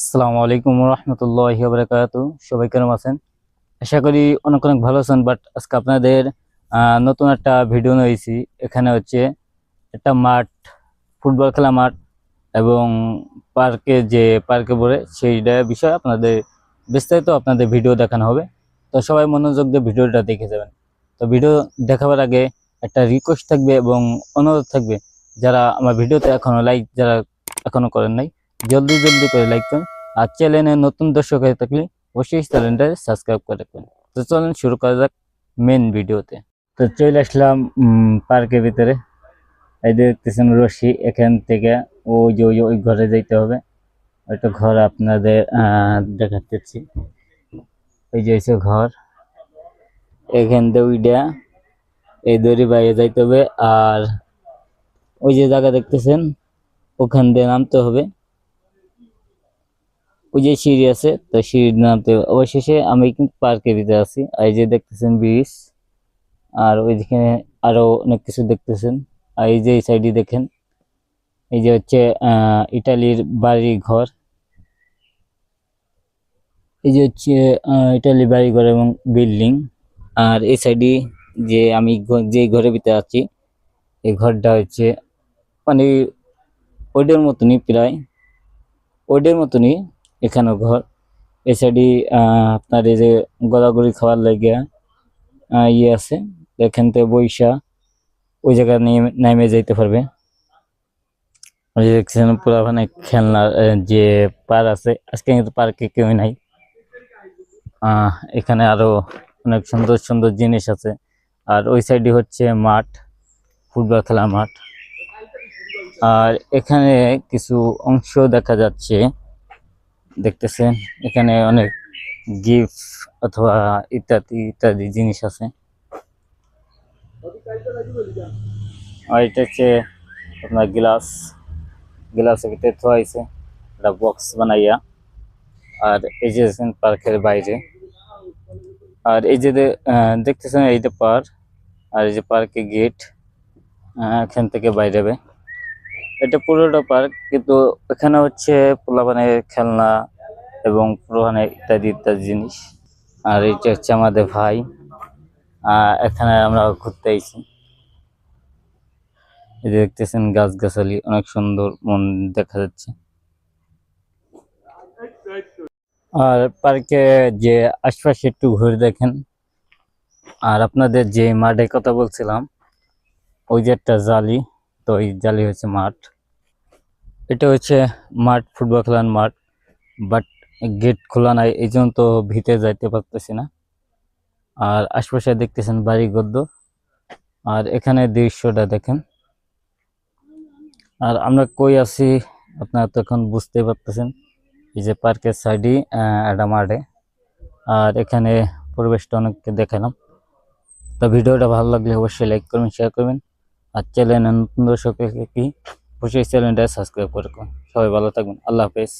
আসসালামু আলাইকুম রহমতুল্লাহ বারকাত সবাই কেমন আছেন? আশা করি অনেক অনেক ভালো আছেন বাট আজকে আপনাদের নতুন একটা ভিডিও নিয়েছি এখানে হচ্ছে একটা মাঠ, ফুটবল খেলা মাঠ এবং পার্কে যে পার্কে পড়ে সেইটা বিষয়ে আপনাদের বিস্তারিত আপনাদের ভিডিও দেখানো হবে। তো সবাই মনোযোগ দিয়ে ভিডিওটা দেখে যাবেন। তো ভিডিও দেখাবার আগে একটা রিকোয়েস্ট থাকবে এবং অনুরোধ থাকবে, যারা আমার ভিডিওতে এখনও লাইক যারা এখনও করেন নাই জলদি জলদি করে লাইক করেন। আর চ্যানেলে নতুন দর্শক হয়ে থাকলে অবশ্যই চ্যানেলটা সাবস্ক্রাইব করে রাখবেন। তো চলেন শুরু করা যাক মেন ভিডিওতে তো চলে আসলাম পার্কের ভিতরে। এই দেখতেছেন রশি, এখান থেকে ওই যে, ওই ওই ঘরে যাইতে হবে। ওইটা ঘর আপনাদের দেখাতেছি। এই যে হচ্ছে ঘর। এখান থেকে ওইটা এই দড়ি বাইরে যাইতে হবে। আর ওই যে জায়গা দেখতেছেন, ওখান দিয়ে নামতে হবে। ওই যে সিঁড়ি আছে তো সিঁড়ি নামতে অবশেষে আমি কিন্তু পার্কের ভিতরে আছি। এই যে দেখতেছেন ব্রিজ আর ওইদিকে আরও অনেক কিছু দেখতেছেন। আর এই যে এই সাইডে দেখেন এই যে হচ্ছে ইটালির বাড়ি ঘর এই যে হচ্ছে আহ, ইটালির বাড়ি ঘর এবং বিল্ডিং। আর এই সাইডে যে আমি যে ঘরের ভিতরে আছি এই ঘরটা হচ্ছে মানে ওইটার মতনই প্রায়। ওইটার মতনই এখানেও ঘর। সাইডে আপনার এই যে গড়াগড়ি খাওয়ার লাগিয়া ইয়ে আছে। এখান থেকে বৈশা, ওই জায়গায় নিয়ে নেমে যাইতে পারবে। দেখছেন পুরো মানে খেলনার যে পার আছে। আজকে কিন্তু পার্কে কেউ নাই। এখানে আরও অনেক সুন্দর সুন্দর জিনিস আছে। আর ওই সাইডে হচ্ছে মাঠ, ফুটবল খেলার মাঠ। আর এখানে কিছু অংশ দেখা যাচ্ছে। দেখতেছেন, এখানে অনেক গিফট অথবা ইত্যাদি ইত্যাদি জিনিস আছে। আর এটা হচ্ছে আপনার গ্লাস গ্লাসের ভিতরে থোয়া হয়েছে, একটা বক্স বানাইয়া। আর এই যে পার্কের বাইরে। আর এই যে দেখতেছেন এই যে পার্ক আর এই যে পার্কের গেট এখান থেকে বাইরে এটা পুরোটা পার্ক, কিন্তু এখানে হচ্ছে পোলাপানের খেলনা এবং পুরোখানে ইত্যাদি ইত্যাদি জিনিস। আর এটা হচ্ছে আমাদের ভাই। এখানে আমরা ঘুরতে আইছি। এই যে দেখতেছেন গাছ গাছালি অনেক সুন্দর মন দেখা যাচ্ছে। আর পার্কে যে আশপাশে একটু ঘুরে দেখেন। আর আপনাদের যে মাঠে কথা বলছিলাম, ওই যে একটা জালি। তো ওই জালি হচ্ছে মাঠ। এটা হচ্ছে মাঠ, ফুটবল খেলার মাঠ বাট গেট খোলা নাই, এই জন্য তো ভিতরে যাইতে পারতেছি না। আর আশপাশে দেখতেছেন বাড়ি গদ্য আর এখানে দৃশ্যটা দেখেন। আর আমরা কই আছি, আপনারা তো এখন বুঝতে পারতেছেন। এই যে পার্কের সাইডে একটা মাঠে। আর এখানে পরিবেশটা অনেককে দেখালাম। তো ভিডিওটা ভালো লাগলে অবশ্যই লাইক করবেন শেয়ার করবেন। আর চ্যানেল নতুন দর্শক কি অবশ্যই চ্যানেলটা সাবস্ক্রাইব করে সবাই ভালো থাকবেন। আল্লাহ হাফেজ।